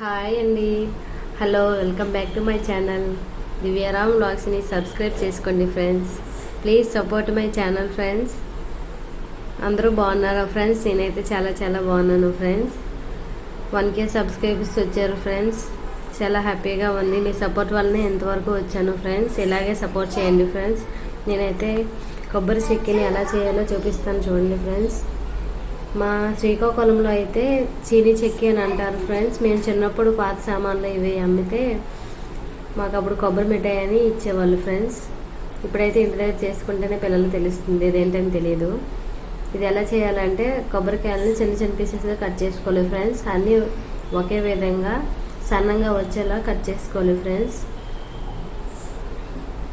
Hi అండి. Hello welcome back to my channel. Divyaram బ్లాగ్స్ని subscribe చేసుకోండి friends. Please support my channel friends. అందరూ బాగున్నారా friends? నేనైతే చాలా చాలా బాగున్నాను ఫ్రెండ్స్. వన్ కే సబ్స్క్రైబర్స్ వచ్చారు ఫ్రెండ్స్. చాలా హ్యాపీగా ఉంది. మీ సపోర్ట్ వల్లనే ఎంతవరకు వచ్చాను ఫ్రెండ్స్. ఇలాగే సపోర్ట్ చేయండి ఫ్రెండ్స్. నేనైతే కొబ్బరి చెక్కిని ఎలా చేయాలో చూపిస్తాను చూడండి ఫ్రెండ్స్. మా శ్రీకాకుళంలో అయితే చీనీ చెక్కి అని అంటారు ఫ్రెండ్స్ మేము చిన్నప్పుడు పాత సామాన్లు ఇవి అమ్మితే మాకు అప్పుడు కొబ్బరి మిఠాయి అని ఇచ్చేవాళ్ళు ఫ్రెండ్స్ ఇప్పుడైతే ఇంటి దగ్గర చేసుకుంటేనే పిల్లలు తెలుస్తుంది ఇదేంటని తెలియదు ఇది ఎలా చేయాలంటే కొబ్బరికాయలని చిన్న చిన్న పీసెస్గా కట్ చేసుకోవాలి ఫ్రెండ్స్ అన్నీ ఒకే విధంగా సన్నంగా వచ్చేలా కట్ చేసుకోవాలి ఫ్రెండ్స్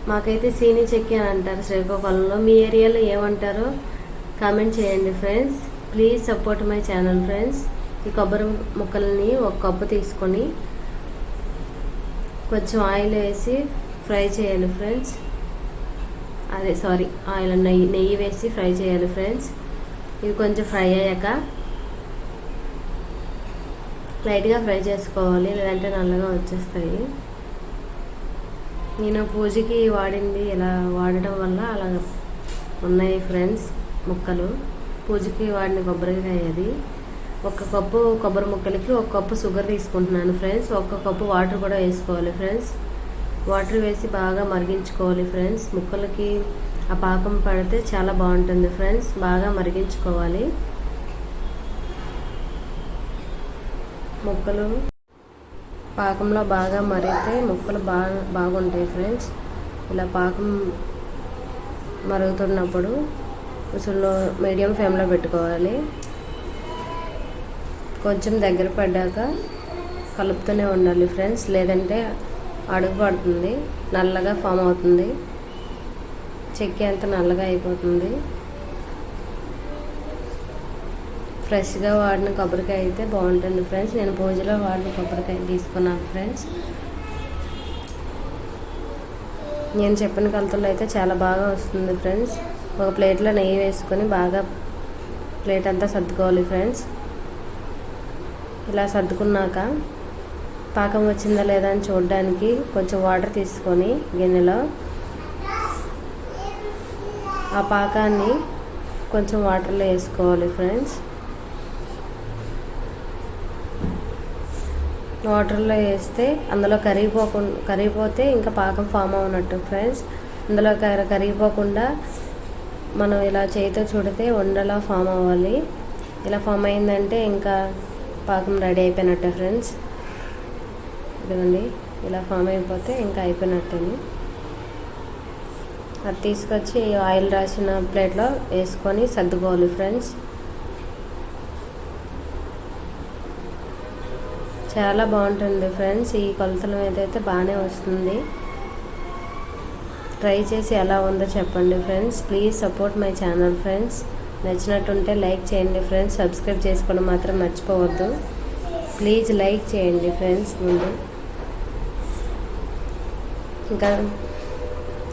మాకైతే సీని చెక్కి అని అంటారు శ్రీకాకుళంలో. మీ ఏరియాలో ఏమంటారో కామెంట్ చేయండి friends please support my channel friends ఈ కొబ్బరి ముక్కల్ని ఒక కప్పు తీసుకొని కొంచెం ఆయిల్ వేసి ఫ్రై చేయాలి ఫ్రెండ్స్ అదే సారీ ఆయిల్ నెయ్యి నెయ్యి వేసి ఫ్రై చేయాలి ఫ్రెండ్స్ ఇవి కొంచెం ఫ్రై అయ్యాక లైట్గా ఫ్రై చేసుకోవాలి లేదంటే నల్లగా వచ్చేస్తాయి. నేను పూజకి వాడింది ఇలా వాడటం వల్ల అలా ఉన్నాయి ఫ్రెండ్స్ ముక్కలు. పూజకి వాడిన కొబ్బరికాయ అది ఒక కప్పు కొబ్బరి ముక్కలకి ఒక కప్పు షుగర్ తీసుకుంటున్నాను ఫ్రెండ్స్. ఒక కప్పు వాటర్ కూడా వేసుకోవాలి ఫ్రెండ్స్. వాటర్ వేసి బాగా మరిగించుకోవాలి ఫ్రెండ్స్. ముక్కలకి ఆ పాకం పడితే చాలా బాగుంటుంది ఫ్రెండ్స్. బాగా మరిగించుకోవాలి. ముక్కలు పాకంలో బాగా మరిగితే ముక్కలు బాగా బాగుంటాయి ఫ్రెండ్స్. ఇలా పాకం మరుగుతున్నప్పుడు అసలు మీడియం ఫ్లేమ్లో పెట్టుకోవాలి. కొంచెం దగ్గర పడ్డాక కలుపుతూనే ఉండాలి ఫ్రెండ్స్. లేదంటే అడుగు పడుతుంది. నల్లగా ఫామ్ అవుతుంది. చెక్కి అంత నల్లగా అయిపోతుంది. ఫ్రెష్గా వాడిన కొబ్బరికాయ అయితే బాగుంటుంది ఫ్రెండ్స్. నేను పూజలో వాడిన కొబ్బరికాయ తీసుకున్నాను ఫ్రెండ్స్. నేను చెప్పిన కొలతలో అయితే చాలా బాగా వస్తుంది ఫ్రెండ్స్. ఒక ప్లేట్లో నెయ్యి వేసుకొని బాగా ప్లేట్ అంతా సర్దుకోవాలి ఫ్రెండ్స్. ఇలా సర్దుకున్నాక పాకం వచ్చిందా లేదా అని చూడడానికి కొంచెం వాటర్ తీసుకొని గిన్నెలో ఆ పాకాన్ని కొంచెం వాటర్లో వేసుకోవాలి ఫ్రెండ్స్. వాటర్లో వేస్తే అందులో కరిగిపోకుండా కరిగిపోతే ఇంకా పాకం ఫామ్ అవునట్టు ఫ్రెండ్స్. అందులో కరిగిపోకుండా మనం ఇలా చేతితో చూడితే ఉండలా ఫామ్ అవ్వాలి. ఇలా ఫామ్ అయిందంటే ఇంకా పాకం రెడీ అయిపోయినట్టే ఫ్రెండ్స్. ఇదిగోండి ఇలా ఫామ్ అయిపోతే ఇంకా అయిపోయినట్టేని. అది తీసుకొచ్చి ఆయిల్ రాసిన ప్లేట్లో వేసుకొని సర్దుకోవాలి ఫ్రెండ్స్. చాలా బాగుంటుంది ఫ్రెండ్స్. ఈ కొలతల మీద అయితే బాగానే వస్తుంది. ట్రై చేసి ఎలా ఉందో చెప్పండి friends. Please support my channel friends. నచ్చినట్టుంటే like చేయండి ఫ్రెండ్స్. సబ్స్క్రైబ్ చేసుకోవడం మాత్రం మర్చిపోవద్దు. ప్లీజ్ లైక్ చేయండి ఫ్రెండ్స్ ముందు. ఇంకా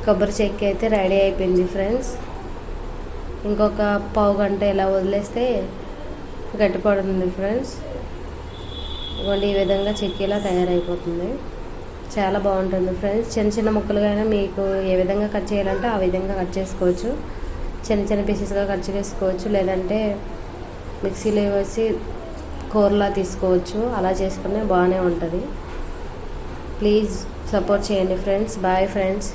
కొబ్బరి చెక్కి అయితే రెడీ అయిపోయింది ఫ్రెండ్స్. ఇంకొక పావు గంట ఇలా వదిలేస్తే గట్టిపడుతుంది ఫ్రెండ్స్. ఇవ్వండి ఈ విధంగా చెక్కీలా తయారైపోతుంది. చాలా బాగుంటుంది ఫ్రెండ్స్. చిన్న చిన్న ముక్కలుగా మీకు ఏ విధంగా కట్ చేయాలంటే ఆ విధంగా కట్ చేసుకోవచ్చు. చిన్న చిన్న పీసెస్గా కట్ చేసుకోవచ్చు. లేదంటే మిక్సీలో వేసి కూరలా తీసుకోవచ్చు. అలా చేసుకునే బాగానే ఉంటుంది. ప్లీజ్ సపోర్ట్ చేయండి ఫ్రెండ్స్. Bye friends.